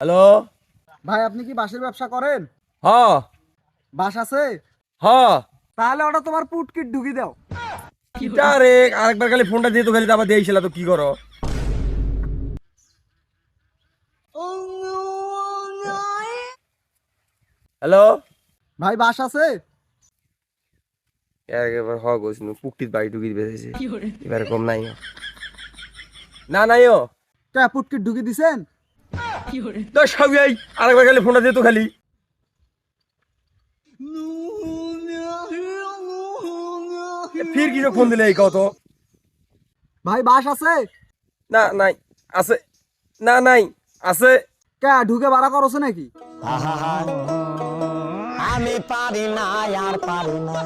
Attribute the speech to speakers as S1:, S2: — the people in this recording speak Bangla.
S1: হ্যালো?
S2: ভাই আপনি কি বাসের ব্যবসা করেন? হাস আছে?
S1: হ।
S2: তাহলে ওটা তোমার পুটকিট ঢুকি দাও।
S1: রে? আরেকবার খালি ফোনটা দিয়ে তো খালি আবার দিয়েছিল তো কি করো? হ্যালো?
S2: ভাই বাস আছে?
S1: একবার হ গেছিল পুকটির বাড়ি ঢুকিয়ে বেঁচেছে এবার কম নাই। না নাই ও
S2: কে পুটকিট ঢুকি দিছেন?
S1: তো সবাই আরেকবার খালি ফোনটা দিয়ে তো খালি। ফির কিছু ফোন দিলে এই কত?
S2: ভাই বাস আছে?
S1: না নাই আছে। না নাই আছে।
S2: কে ঢুকে বাড়া করছে নাকি?
S3: আমি পারি না আর পারি না।